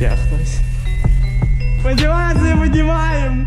Є хтось. Подівайся, подіваємо!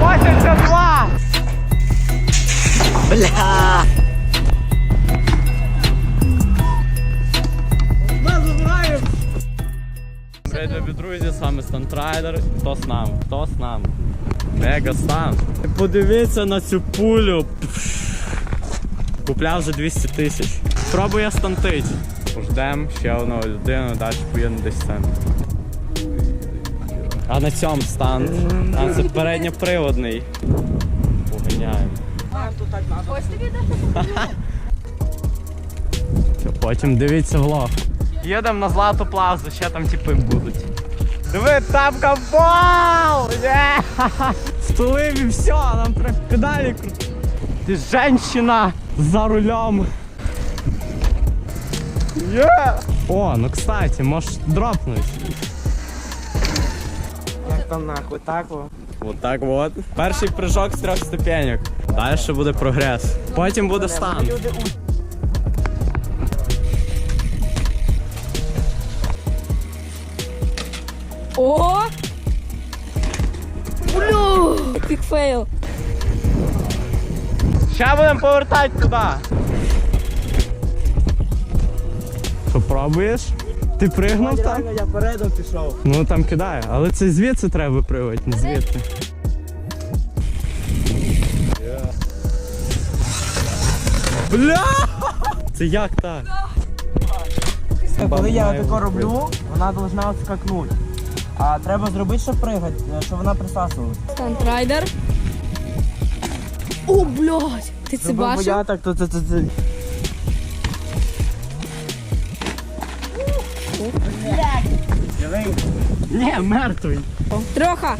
Восемьдесят два! Бля! Привіт, любі друзі, саме Стантрайдер. Хто з нами? Хто з нами? Мега стан. Подивіться на цю пулю. Купляв за 200 тисяч. Пробує стантить. Ждем ще одного людину, далі поїдемо десь там. А на цьому стан. А це передньоприводний. Поганяємо. Ось тобі Потім дивіться влог. Їдемо на Злату Плазу, ще там типи будуть. Диви, там капал! Є! Стулив і все, нам треба педалі крути. Ти женщина за рулем. Є! О, ну кстати, можеш дропнуть. Як там нахуй, так во? Вот так вот. Перший прыжок з трьох ступенек. Далі буде прогрес. Потім буде стан. О! Блю! Квікфейл. Ще будемо повертати туди. Що пробуєш? Ти пригнув там? Я передом пішов. Ну там кидає, але це звідси треба випривати, не звідти. Бля! Це як так? Коли я тако роблю, вона должна отскакнути. А треба зробити, щоб пригати, щоб вона присасувалась. Стантрайдер. О, блядь! Ти це бачив? я так, то це це це. Ні, мертвий. Трьоха.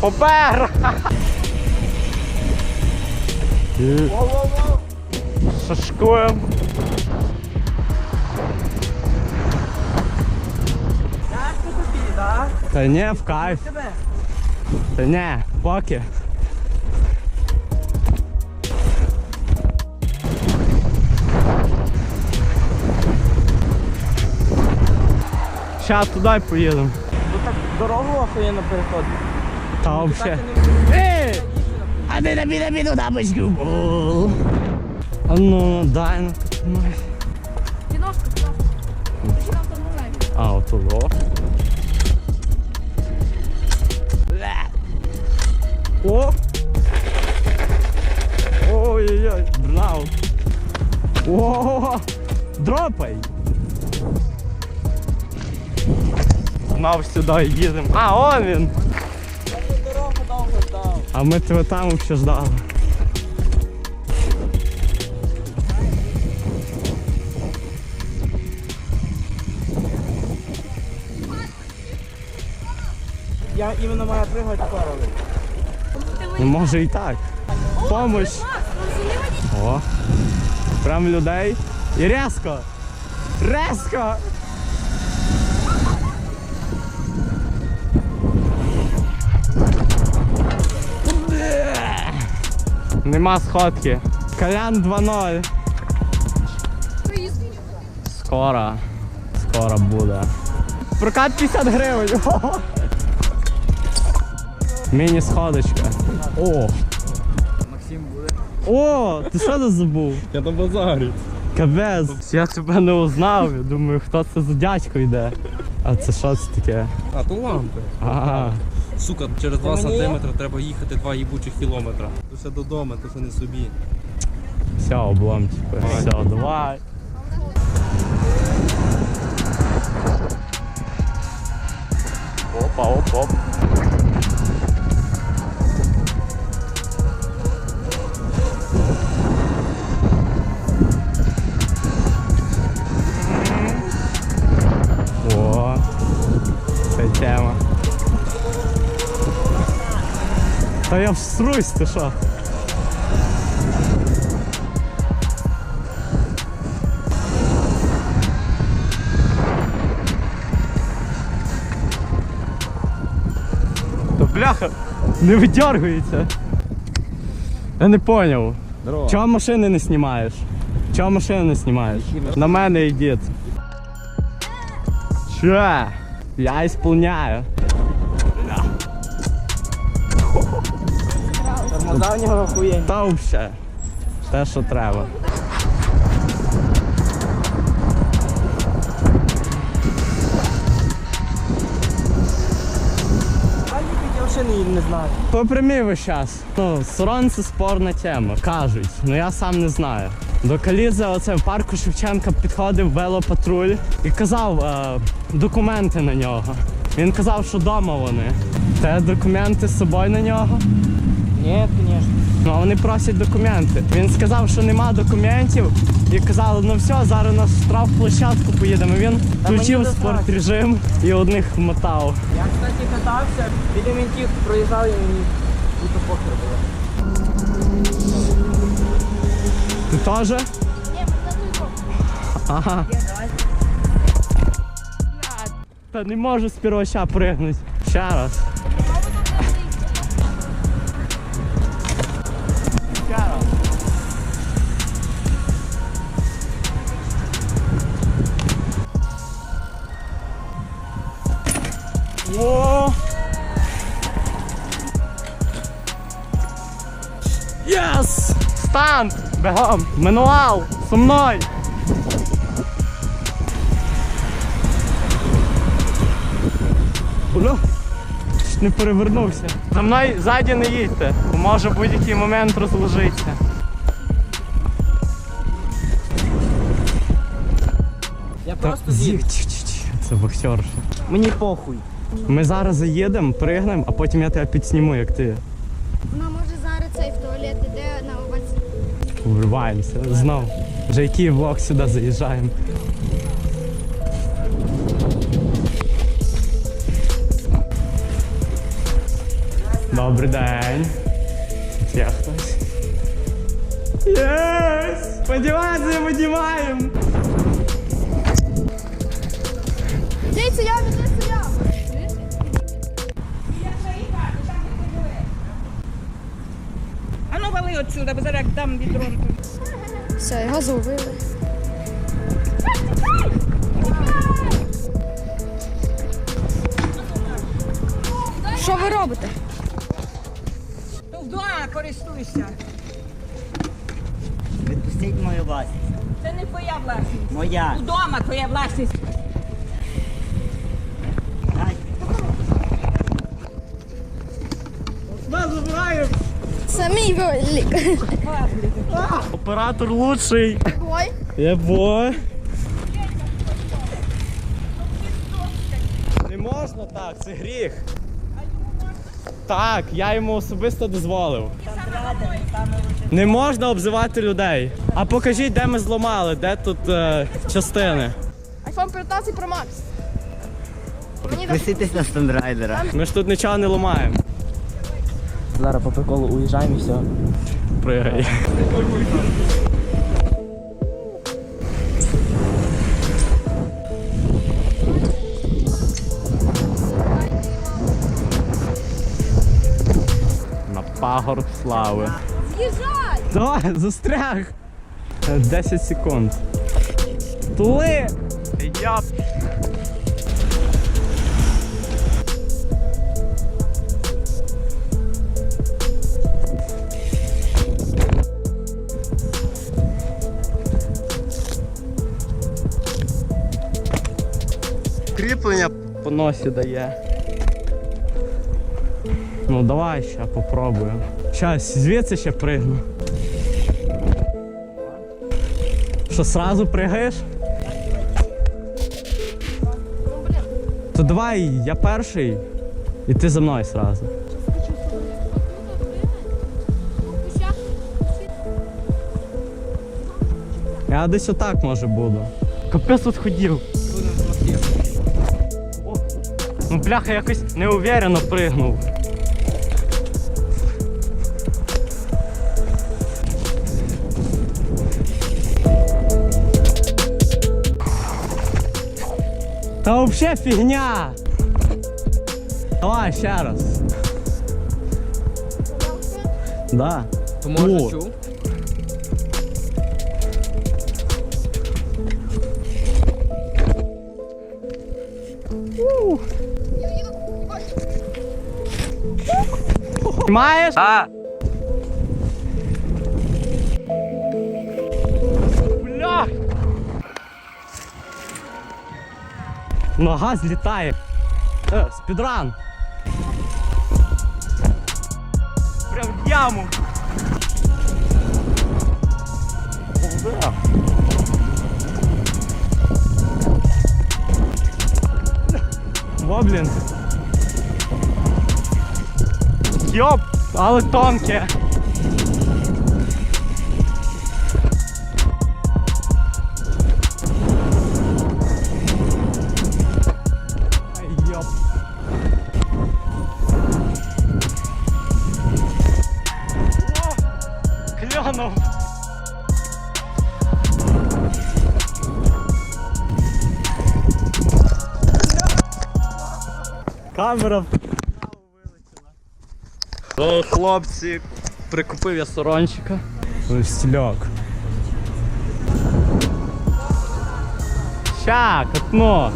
Попер! Шашкуємо. Та ні, в кайф. Та ні, поки. Щас туди поїдемо. Ну так дорогу охуєнно переходить. Та взагалі. Ей! А ти на біда біду тапочку. А ну, дай ну. Кіношка, кіношка. А, отого. О! Ой-ой-ой, браун. О! Дропай! Знов сюди їдемо. А, он він! А ми тебе там взагалі ждали. Я іменно маю пригати пароли. Ну може і так. Помощь. О. Прям людей. І резко. Резко. Нема сходки. Колян 2-0. Скоро. Скоро буде. Прокат 50 гривень. Міні-сходочка. О! Максим буде. О, ти що тут забув? Я на базарі. Капець, я тебе не узнав. Я думаю, хто це за дядько йде. А це що це таке? А, то лампи. Ага. Сука, через 2 мені? сантиметри треба їхати 2 їбучих кілометра. То все додому, то все не собі. Все, облом, типу. Все, давай. Опа, оп, оп. Тема. Та я всрусь, ти що? Бляха, не видергується. Я не поняв. Чого машини не знімаєш? Чого машини не знімаєш? На мене йдіть. Че? Я ісполняю. Тормоза в нього охуєнні. Та взагалі. Те, що треба. Я не знаю. Попрямій весь час. Ну, Сорон це спорна тема, кажуть. Ну я сам не знаю. До Калізи оце в парку Шевченка підходив велопатруль і казав е, документи на нього. Він казав, що вдома вони. Те документи з собою на нього. Ні, звісно. Ну а вони просять документи. Він сказав, що нема документів, і казали, ну все, зараз на штрафплощадку поїдемо. Він включив спортрежим і одних мотав. Я, кстати, катався, біля ментів проїжджав і мені будто похер було. Ти теж? Ні, позаду Ага. Та не можу з першого ща пригнути. Ще раз. Ще раз. О! Єс! Стант! Бегом! Мануал! Со мною! Бля, не перевернувся. За мною ззаді не їдьте, бо може будь-який момент розложитися. Я Та просто зі- Це боксерша. Мені похуй. Ми зараз заїдемо, пригнемо, а потім я тебе підсніму, як ти. Вона Вриваємося. Знов. Вже який влог сюди заїжджаємо. Добрий день. Тут є хтось. Єс! Подівайся, подіваємо! Дивіться, я отсюда, бо зараз як дам відрон. Все, його зловили. Що ви робите? Вдома користуйся. Відпустіть мою власність. Це не твоя власність. Моя. Вдома твоя власність. Мій велик. Оператор лучший. Ой. Єбой. Не можна так, це гріх. Так, я йому особисто дозволив. Не можна обзивати людей. А покажіть, де ми зламали, де тут е, частини. iPhone 15 Pro Max. Мені так Підписуйтесь на Стандрайдера. Ми ж тут нічого не ламаємо. Зараз по приколу уїжджаємо і все. Пригай. На пагорб слави. з'їжджай. Давай, застряг. Е, 10 секунд. Тули! Яп. Носі дає. Ну давай ще попробую. Щас, звідси ще пригну. Що, сразу пригаєш? То давай, я перший, і ти за мною сразу. Я десь отак може буду. Капець тут ходив. О, Ну бляха якось неуверенно пригнув. Та взагалі фігня. Давай ще раз. Да. То може О. Маєш? А! Бля! Нога злітає. Е, спідран. Прям в яму. Во, блін. Йоп, але тонке. Клянув. Камера. О, хлопці, прикупив я сорончика. Ось стільок. Ща, катно.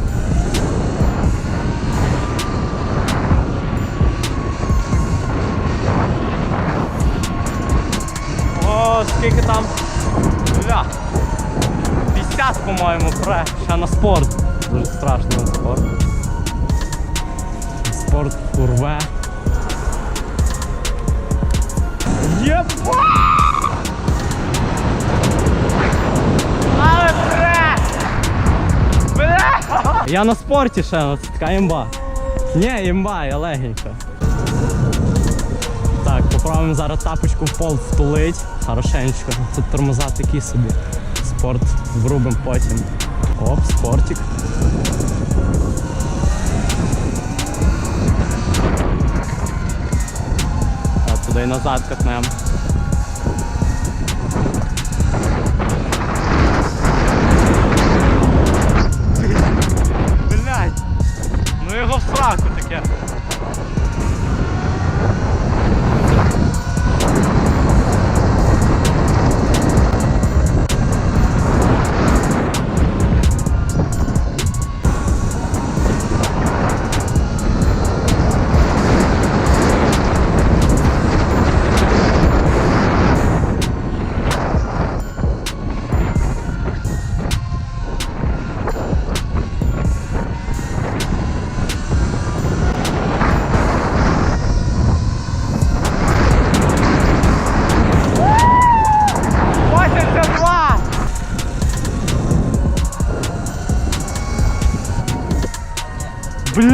О, скільки там. Бля. 50, по-моєму, пре. Ще на спорт. Дуже страшно на спорт. Спорт урве. Але! Бля! Я на спорті ще, ну, це така імба. Ні, імба, я легенько. Так, попробуємо зараз тапочку в пол втулить. Хорошенечко. Тут тормоза такі собі. Спорт врубим потім. Оп, спортик. А и назад катнем.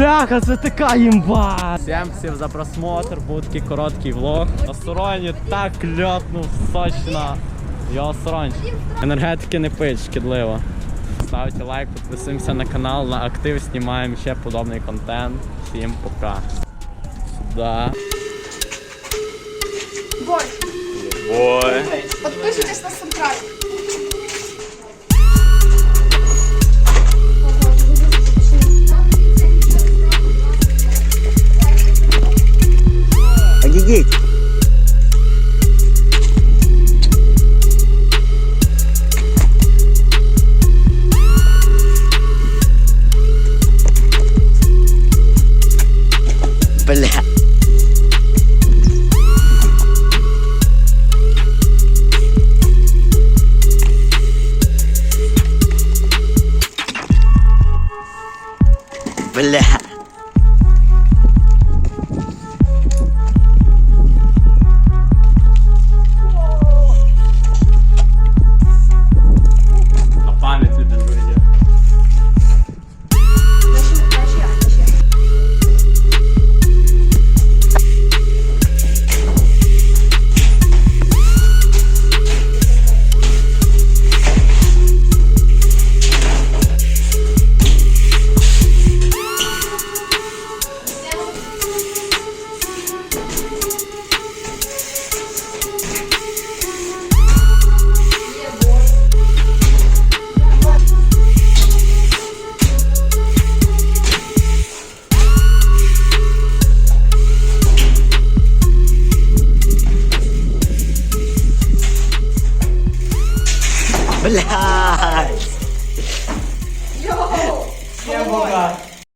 Бляха, це така імба! Всім всім за просмотр, був такий короткий влог. Осороні так кльотнув сочно. Йо, сорончик. Енергетики не пить, шкідливо. Ставте лайк, підписуємося на канал, на актив знімаємо ще подобний контент. Всім пока. Сюда. Бой, Ой. підписуйтесь на субскрайб. yetu.